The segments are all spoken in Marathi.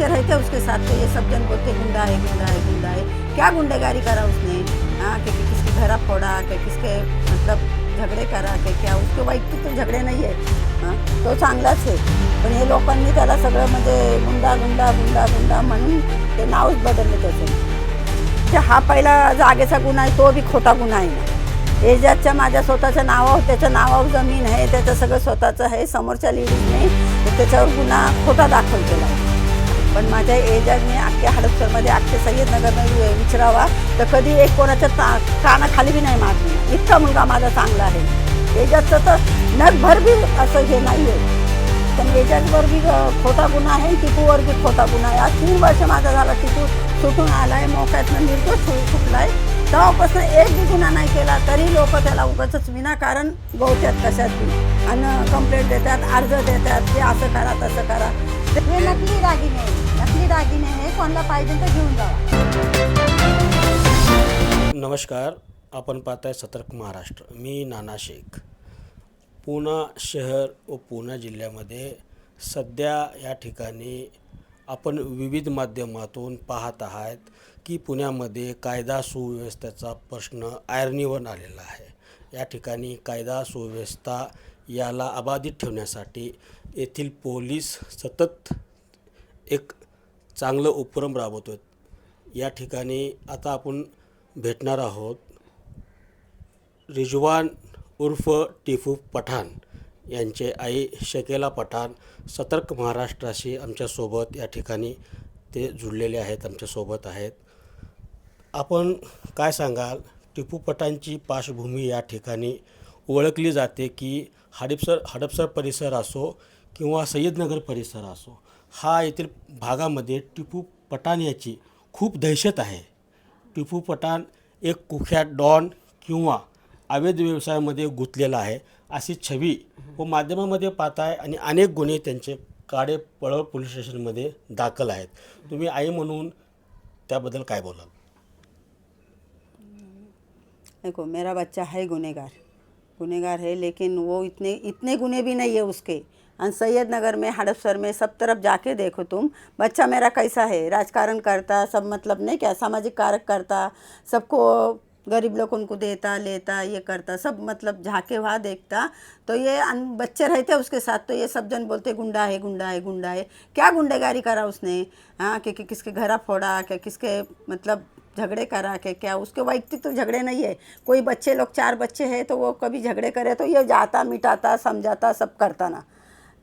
बच्चे रहते उसके साथ तो ये सब जन बोलते गुंडा है गुंडा है गुंडा है। क्या गुंडेगारी करा उसने? हाँ कि किसके घर फोड़ा कि किसके मतलब झगडे करा की क्या? उसके वैयक्तिक तो झगडे नाही आहे हां तो चांगलाच आहे पण हे लोकांनी त्याला सगळं म्हणजे गुंडा गुंडा गुंडा गुंडा म्हणून ते नावच बदललं त्याचं. म्हणजे हा पहिला जागेचा गुन्हा आहे तो बी खोटा गुन्हा आहे ना. एजाजच्या माझ्या स्वतःच्या नावावर त्याच्या नावावर जमीन आहे त्याचं सगळं स्वतःचं आहे समोरच्या लेडीजने तर त्याच्यावर गुन्हा खोटा दाखल केला. आहे पण माझ्या एजाजने अख्ख्या हडपसरमध्ये अख्ख्या सय्यदनगरनं विचारावा. तर कधी एक कोणाच्या ता कानाखाली बी नाही मारली इतका मुलगा माझा चांगला आहे. एजाचं तर नगभर बी असं हे नाही आहे पण एजाजवर बी खोटा गुन्हा आहे टिपूवर बी खोटा गुन्हा आहे. आज तीन वर्ष माझा झाला टिपू सुटून आला आहे मोक्यातनं निर्दोष सु- सुटलाय. तेव्हापासून एक बी गुन्हा नाही केला तरी लोक त्याला उगाच विनाकारण गवत्यात कशात बी. आणि कंप्लेंट देतात अर्ज देतात ते असं करा तसं करा. हे नकली दागिने आहे. नकली दागिने हे कोणाला पाहिजे तर घेऊन जावा. नमस्कार आपण पाहताय सतर्क महाराष्ट्र. मी नाना शेख. पुणा शहर व पुणा जिल्ह्यामध्ये सध्या या ठिकाणी आपण विविध माध्यमातून पाहत आहात की पुण्यामध्ये कायदा सुव्यवस्थेचा प्रश्न आयरणीवर आलेला आहे. या ठिकाणी कायदा सुव्यवस्था याला अबाधित ठेवण्यासाठी येथील पोलीस सतत एक चांगलं उपक्रम राबवतो या ठिकाणी आता आपण भेटणार आहोत रिजवान उर्फ टिफू पठाण यांचे आई शकेला पठाण सतर्क महाराष्ट्राशी आमच्यासोबत या ठिकाणी ते जुळलेले आहेत आमच्यासोबत आहेत. आपण काय सांगाल? टिपू पठाणची पार्श्वभूमी या ठिकाणी ओळखली जाते की हडपसर हडपसर परिसर असो किंवा सय्यदनगर परिसर असो हा येथील भागामध्ये टिपू पठाण याची खूप दहशत आहे. टिपू पठाण एक कुख्यात डॉन किंवा अवैध व्यवसायामध्ये गुंतलेला आहे अशी छवी व माध्यमामध्ये आहे आणि अनेक गुन्हे त्यांचे काडे पळव पोलीस स्टेशनमध्ये दाखल आहेत. तुम्ही आई म्हणून त्याबद्दल काय बोलाल? देखो मेरा बच्चा है गुनेगार गुनेगार है लेकिन वो इतने इतने गुने भी नहीं है उसके। और सैयद नगर में हड़पसर में सब तरफ़ जाके देखो तुम। बच्चा मेरा कैसा है? राजकारण करता सब मतलब नहीं क्या? सामाजिक कारक करता सबको गरीब लोग उनको देता लेता ये करता सब मतलब झाके वहाँ देखता। तो ये बच्चे रहते उसके साथ तो ये सब जन बोलते गुंडा है गुंडा है गुंडा है। क्या गुंडेगारी करा उसने? हाँ कि, कि किसके घरा फोड़ा क्या किसके मतलब झगड़े करा के, क्या उसके वैयक्तिक तो झगड़े नहीं है। कोई बच्चे लोग, चार बच्चे हैं तो वो कभी झगड़े करे तो ये जाता, मिटाता, समझाता, सब करता ना।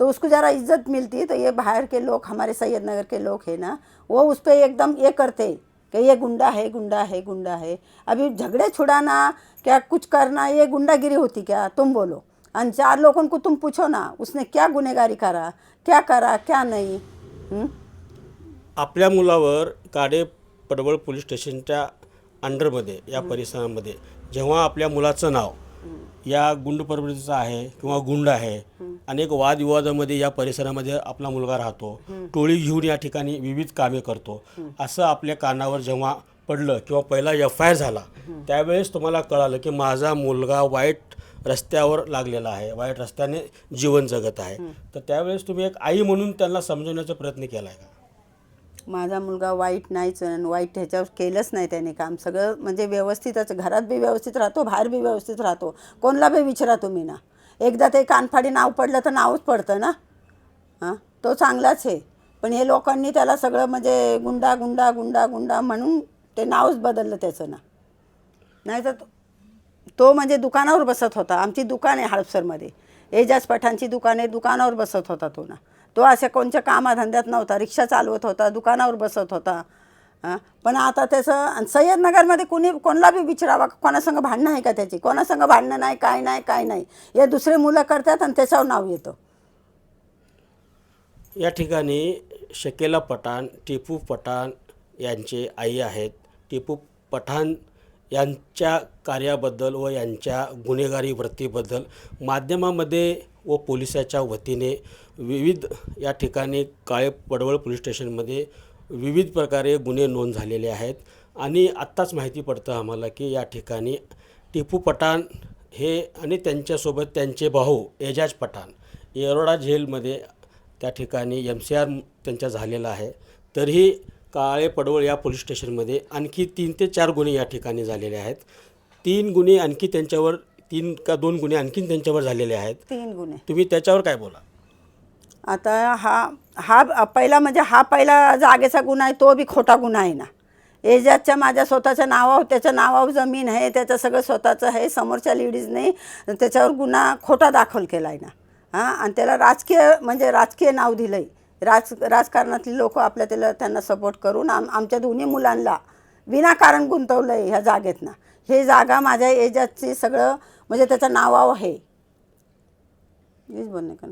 तो उसको ज़रा इज़्ज़त मिलती है तो ये बाहर के लोग, हमारे सैयद नगर के लोग हैं ना, वो उस पर एकदम ये करते कि ये गुंडा है गुंडा है गुंडा है। अभी झगड़े छुड़ाना, क्या कुछ करना, ये गुंडागिरी होती क्या? तुम बोलो। अन चार लोगों को तुम पूछो ना, उसने क्या गुनेगारी करा, क्या करा, क्या नहीं? हम्म? आपल्या मुलावर काडे पडवळ पोलीस स्टेशनच्या अंडरमध्ये या परिसरामध्ये जेव्हा आपल्या मुलाचं नाव या गुंड प्रवृत्तीचं आहे किंवा गुंड आहे अनेक वादविवादामध्ये या परिसरामध्ये आपला मुलगा राहतो. टोळी घेऊन या ठिकाणी विविध कामे करतो. असं आपल्या कानावर जेव्हा पडलं किंवा पहिला एफ आय आर झाला त्यावेळेस तुम्हाला कळालं की माझा मुलगा वाईट रस्त्यावर लागलेला आहे वाईट रस्त्याने जीवन जगत आहे. तर त्यावेळेस तुम्ही एक आई म्हणून त्यांना समजवण्याचा प्रयत्न केला आहे का? माझा मुलगा वाईट नाहीच वाईट ह्याच्यावर केलंच नाही त्याने काम. सगळं म्हणजे व्यवस्थितच घरात बी व्यवस्थित राहतो बाहेर बी व्यवस्थित राहतो. कोणला बी विचारा तुम्ही ना. एकदा ते कानफाडी नाव पडलं तर नावच पडतं ना. हां तो चांगलाच आहे. पण हे लोकांनी त्याला सगळं म्हणजे गुंडा गुंडा गुंडा गुंडा म्हणून ते नावच बदललं त्याचं ना. नाही तर तो- तो म्हणजे दुकानावर बसत होता. आमची दुकान आहे हडपसरमध्ये. एजाज पठाणची दुकान आहे दुकानावर बसत होता तो ना. तो अशा कोणत्या कामाधंद्यात नव्हता. रिक्षा चालवत होता दुकानावर बसत होता. पण आता त्याचं आणि सय्यदनगरमध्ये कुणी कोणाला बी विचारावा कोणासंग भांडणं आहे का त्याची? कोणासंग भांडणं नाही काय नाही काय नाही. हे दुसरे मुलं करतात आणि त्याच्यावर नाव येतं. या ठिकाणी शकेला पठाण टिपू पठाण यांचे आई आहेत. टिपू पठाण यांच्या कार्याबद्दल व यांच्या गुन्हेगारी वृत्तीबद्दल माध्यमामध्ये व पोलिसाच्या वतीने विविध या ठिकाणी काळे पडवळ पोलीस स्टेशनमध्ये विविध प्रकारे गुन्हे नोंद झालेले आहेत. आणि आत्ताच माहिती पडतं आम्हाला की या ठिकाणी टिपू पठाण हे आणि त्यांच्यासोबत त्यांचे भाऊ एजाज पठाण येरोडा जेलमध्ये त्या ठिकाणी एम सी आर त्यांच्या झालेला आहे. तरीही काळे पडवळ या पोलीस स्टेशनमध्ये आणखी तीन ते चार गुन्हे या ठिकाणी झालेले आहेत. तीन गुन्हे आणखी त्यांच्यावर तीन का दोन गुन्हे आणखीन त्यांच्यावर झालेले आहेत. तीन गुन्हे. तुम्ही त्याच्यावर काय बोला? आता हा हा पहिला म्हणजे हा पहिला जागेचा गुन्हा आहे तो बी खोटा गुन्हा आहे ना. एजाजच्या माझ्या स्वतःच्या नावावर त्याच्या नावावर जमीन आहे त्याचं सगळं स्वतःचं आहे समोरच्या लेडीजने त्याच्यावर गुन्हा खोटा दाखल केला आहे ना. हां आणि त्याला राजकीय म्हणजे राजकीय नाव दिलं आहे राज राजकारणातली लोक आपल्या त्याला त्यांना सपोर्ट करून आम आमच्या दोन्ही मुलांना विनाकारण गुंतवलं आहे ह्या जागेतनं हे जागा माझ्या एजातची सगळं म्हणजे त्याचं नावावर आहे. हेच बोलणे का?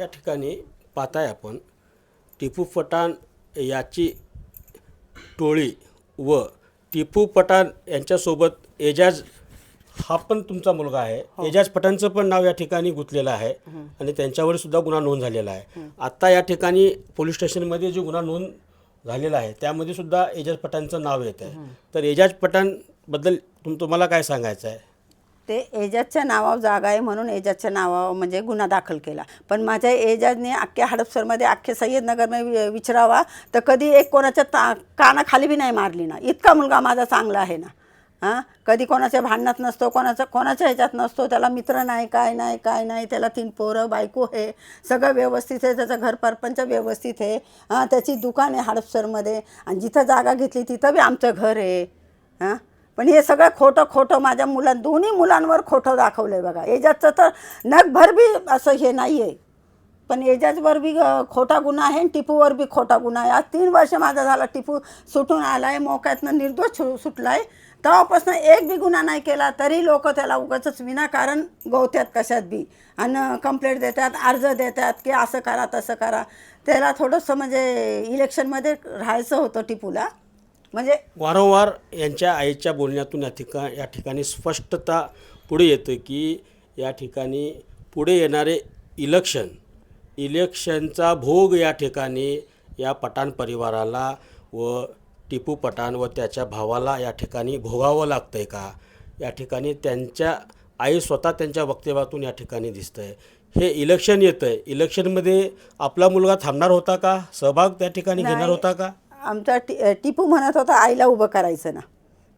या ठिकाणी पाहताय आपण. टिपू पठाण याची टोळी व टिपू पठाण यांच्यासोबत एजाज हा पण तुमचा मुलगा आहे. एजाज पठाणचं पण नाव या ठिकाणी गुंतलेलं आहे आणि त्यांच्यावर सुद्धा गुन्हा नोंद झालेला आहे. आत्ता या ठिकाणी पोलीस स्टेशनमध्ये जो गुन्हा नोंद झालेला आहे त्यामध्ये सुद्धा एजाज पठाणचं नाव येत आहे. तर एजाज पठाणबद्दल तुम तुम्हाला काय सांगायचं आहे? ते एजाजच्या नावावर जागा आहे म्हणून एजाजच्या नावावर म्हणजे गुन्हा दाखल केला. पण माझ्या एजाजने अख्ख्या हडपसरमध्ये अख्ख्या सय्यदनगरमध्ये विचारावा तर कधी एक कोणाच्या ता कानाखाली बी नाही मारली ना. इतका मुलगा माझा चांगला आहे ना. हां? कधी कोणाच्या भांडणात नसतो कोणाचा कोणाच्या ह्याच्यात नसतो त्याला मित्र नाही काय नाही काय नाही त्याला तीन पोरं बायको आहे. सगळं व्यवस्थित आहे त्याचं घर परपंच व्यवस्थित आहे. हां? त्याची दुकान आहे हडपसरमध्ये. आणि जिथं जागा घेतली तिथं बी आमचं घर आहे. हां? पण हे सगळं खोटं खोटं माझ्या मुलां दोन्ही मुलांवर खोटं दाखवलं आहे बघा. एजाजचं तर नगभर बी असं हे नाही आहे पण एजाजवर बी खोटा गुन्हा आहे आणि टिपूवर बी खोटा गुन्हा आहे. आज तीन वर्ष माझा झाला टिपू सुटून आला आहे मोक्यातनं निर्दोष सु सुटला आहे तेव्हापासून एक बी गुन्हा नाही केला तरी लोक त्याला उगाच विनाकारण गोवत्यात कशात बी. आणि कंप्लेंट देतात अर्ज देतात की असं करा तसं करा. त्याला थोडंसं म्हणजे इलेक्शनमध्ये राहायचं होतं टिपूला. म्हणजे वारंवार यांच्या आईच्या बोलण्यातून या ठिका या ठिकाणी स्पष्टता पुढे येतं की या ठिकाणी पुढे येणारे इलेक्शन इलेक्शनचा भोग या ठिकाणी या पठाण परिवाराला व टिपू पठाण व त्याच्या भावाला या ठिकाणी भोगावं लागतं आहे का? या ठिकाणी त्यांच्या आई स्वतः त्यांच्या वक्तव्यातून या ठिकाणी दिसतं आहे हे इलेक्शन येतं आहे इलेक्शनमध्ये आपला मुलगा थांबणार होता का? सहभाग त्या ठिकाणी घेणार. होता का? आमचा टी टिपू म्हणत होता आईला उभं करायचं ना.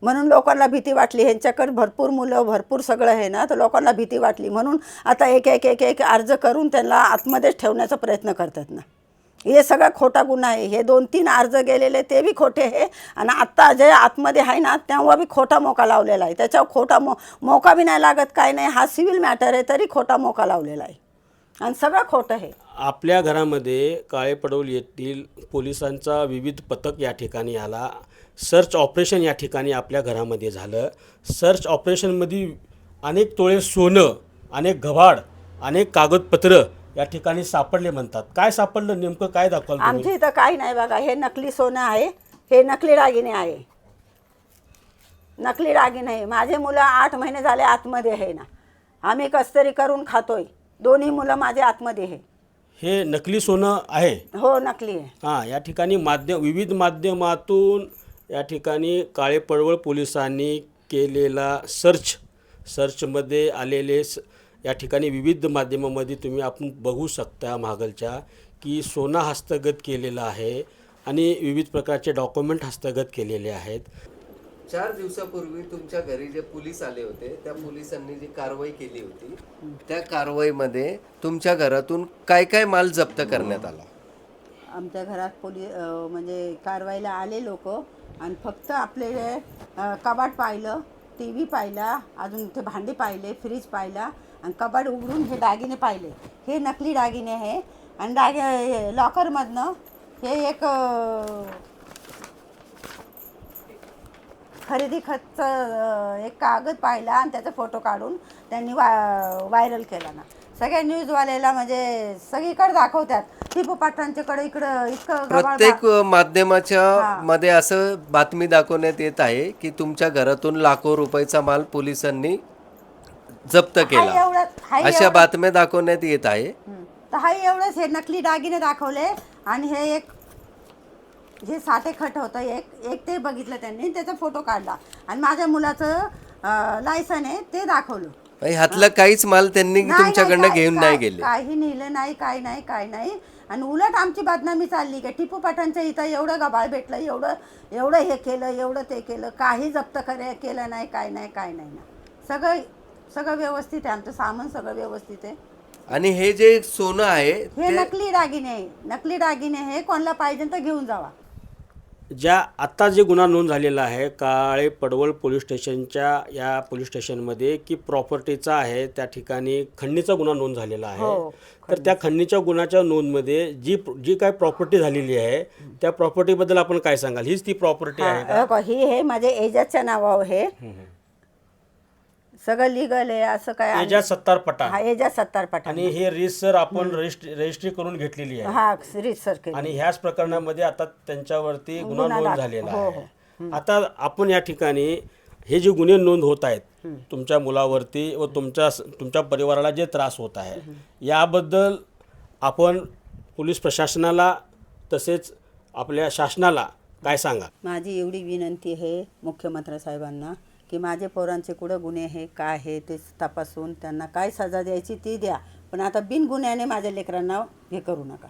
म्हणून लोकांना भीती वाटली. ह्यांच्याकडे भरपूर मुलं भरपूर सगळं आहे ना तर लोकांना भीती वाटली. म्हणून आता एक एक एक एक अर्ज करून त्यांना आतमध्येच ठेवण्याचा प्रयत्न करतात ना. हे सगळं खोटा गुन्हा आहे. हे दोन तीन अर्ज गेलेले ते बी खोटे आहे आणि आत्ता जे आतमध्ये आहे ना तेव्हा बी खोटा मोका लावलेला आहे. त्याच्यावर खोटा मो मोका बी नाही लागत काय नाही. हा सिव्हिल मॅटर आहे तरी खोटा मोका लावलेला आहे. आणि सगळं खोटं आहे आपल्या घरामध्ये काळे पडवल येथील पोलिसांचा विविध पथक या ठिकाणी आला. सर्च ऑपरेशन या ठिकाणी आपल्या घरामध्ये झालं. सर्च ऑपरेशनमध्ये अनेक तोळे सोनं अनेक गव्हाड अनेक कागदपत्र या ठिकाणी सापडले म्हणतात. काय सापडलं नेमकं? काय दाखवलं आमच्या इथं काही नाही बघा. हे नकली सोनं आहे. हे नकली दागिने आहे. नकली दागिने आहे. माझे मुलं आठ महिने झाले आतमध्ये आहे ना. आम्ही कस्तरी करून खातोय. दोन्ही मुलं माझे आतमध्ये आहे. हे नकली सोनं आहे. हो नकली आहे. हां या ठिकाणी माध्यम विविध माध्यमातून या ठिकाणी काळे पडवळ पोलिसांनी केलेला सर्च सर्चमध्ये आलेले स या ठिकाणी विविध माध्यमामध्ये तुम्ही आपण बघू शकता मागलच्या की सोनं हस्तगत केलेलं आहे आणि विविध प्रकारचे डॉक्युमेंट हस्तगत केलेले आहेत. चार दिवसापूर्वी तुमच्या घरी जे पोलीस आले होते त्या पोलिसांनी जी कारवाई केली होती त्या कारवाईमध्ये तुमच्या घरातून काय काय माल जप्त करण्यात आला? आमच्या घरात पोलीस म्हणजे कारवाईला आले लोक आणि फक्त आपले अं, कबाट पाहिलं टी व्ही पाहिला अजून ते भांडे पाहिले फ्रीज पाहिला आणि कबाट उघडून हे दागिने पाहिले. हे नकली दागिने आहे आणि दागे हे लॉकरमधनं हे एक अं, खरेदी खतचं एक कागद पाहिला आणि त्याचा फोटो काढून त्यांनी वा व्हायरल केला ना. सगळ्या न्यूजवाल्याला म्हणजे सगळीकडे दाखवतात. टिपू पाटलांच्याकडे इकडं इतकं गबाळ प्रत्येक माध्यमाच्या मध्ये असं बातमी दाखवण्यात येत आहे की तुमच्या घरातून लाखो रुपयाचा माल पोलिसांनी जप्त हाय केला. एवढं हाय अशा बातम्या दाखवण्यात येत आहे. हं. तर हाय एवढंच हे नकली दागिने दाखवले आणि हे एक जे साठे खट होतं. एक एक ते बघितलं त्यांनी त्याचा फोटो काढला. आणि माझ्या मुलाचं लायसन आहे ते दाखवलं. ह्यातलं काहीच माल त्यांनी तुमच्याकडनं घेऊन नाही गेले. काही नेलं नाही काय नाही काय नाही. आणि उलट आमची बदनामी चालली का टिपू पठाणच्या इथं एवढं गबाळ भेटलं एवढं एवढं हे केलं एवढं ते केलं काही जप्त करे केलं नाही काय नाही काय नाही. ना सगळं सगळं व्यवस्थित आहे. आमचं सामान सगळं व्यवस्थित आहे. आणि हे जे सोनं आहे हे नकली दागिने आहे नकली दागिने हे कोणाला पाहिजे तर घेऊन जावा. ज्या आत्ता जे गुन्हा नोंद झालेला आहे काळे पडवळ पोलीस स्टेशनच्या या पोलीस स्टेशनमध्ये की प्रॉपर्टीचा आहे त्या ठिकाणी खंडणीचा गुन्हा नोंद झालेला आहे. हो, तर त्या खंडणीच्या गुन्ह्याच्या नोंदमध्ये जी जी काय प्रॉपर्टी झालेली आहे त्या प्रॉपर्टीबद्दल आपण काय सांगाल? हीच ती प्रॉपर्टी आहे हा, ही हे माझे एजाच्या नावावर हे सगळं लिगल आहे असं काय आणि- एजाज सत्तार पठाण हा एजाज सत्तार पठाण आणि हे रिसर आपण रजिस्ट्री रजिस्ट्री करून घेतलेली आहे. हा श्री सर केली. आणि ह्याच प्रकरणामध्ये आता त्यांच्यावरती गुन्हा गुन्हा नोंद झालेला हो, आहे. आता आपण या ठिकाणी हे जे गुन्हे नोंद होत आहेत तुमच्या मुलावरती व तुमच्या तुमच्या परिवाराला जे त्रास होत आहे याबद्दल आपण पोलीस प्रशासनाला तसेच आपल्या शासनाला काय सांगा? माझी एवढी विनंती आहे मुख्यमंत्री साहेबांना की माझे पोरांचे कुठं गुन्हे आहे काय आहे ते तपासून त्यांना काय सजा द्यायची ती द्या. पण आता बिन गुन्ह्याने माझ्या लेकरांना हे करू नका.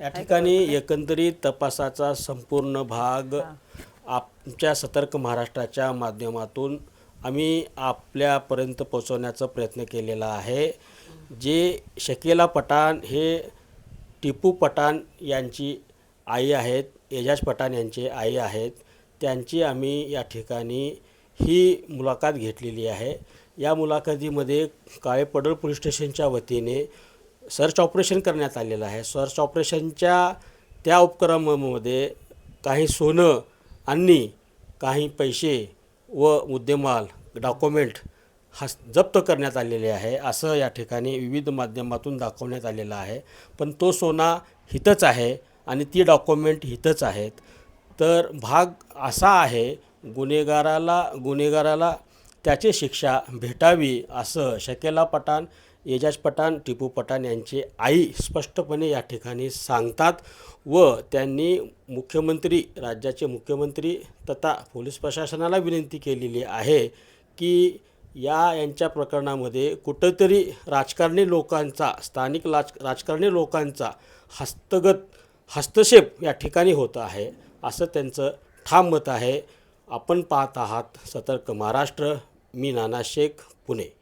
या ठिकाणी एकंदरीत तपासाचा संपूर्ण भाग आमच्या सतर्क महाराष्ट्राच्या माध्यमातून आम्ही आपल्यापर्यंत पोचवण्याचा प्रयत्न केलेला आहे. जे शकीला पठाण हे टिपू पठाण यांची आई आहेत एजाज पठाण यांची आई आहेत त्यांची आम्ही या ठिकाणी ही मुलाखत घेतलेली आहे. या मुलाखतीमध्ये काळे पडळ पोलीस स्टेशनच्या वतीने सर्च ऑपरेशन करण्यात आलेलं आहे. सर्च ऑपरेशनच्या त्या उपक्रमामध्ये काही सोनं आणि काही पैसे व मुद्देमाल डॉक्युमेंट हस् जप्त करण्यात आलेले आहे. असं या ठिकाणी विविध माध्यमातून दाखवण्यात आलेलं आहे. पण तो सोना हितच आहे आणि ती डॉक्युमेंट हितच आहेत. तर भाग असा आहे गुन्हेगाराला गुन्हेगाराला त्याची शिक्षा भेटावी असं शकेला पठाण एजाज पठाण टिपू पठाण यांची आई स्पष्टपणे या ठिकाणी सांगतात व त्यांनी मुख्यमंत्री राज्याचे मुख्यमंत्री तथा पोलीस प्रशासनाला विनंती केलेली आहे की या यांच्या प्रकरणामध्ये कुठंतरी राजकारणी लोकांचा स्थानिक राज राजकारणी लोकांचा हस्तगत हस्तक्षेप या ठिकाणी होत आहे. असं त्यांचं ठाम मत आहे. आपण पाहत आहात सतर्क महाराष्ट्र. मी नाना शेख पुणे.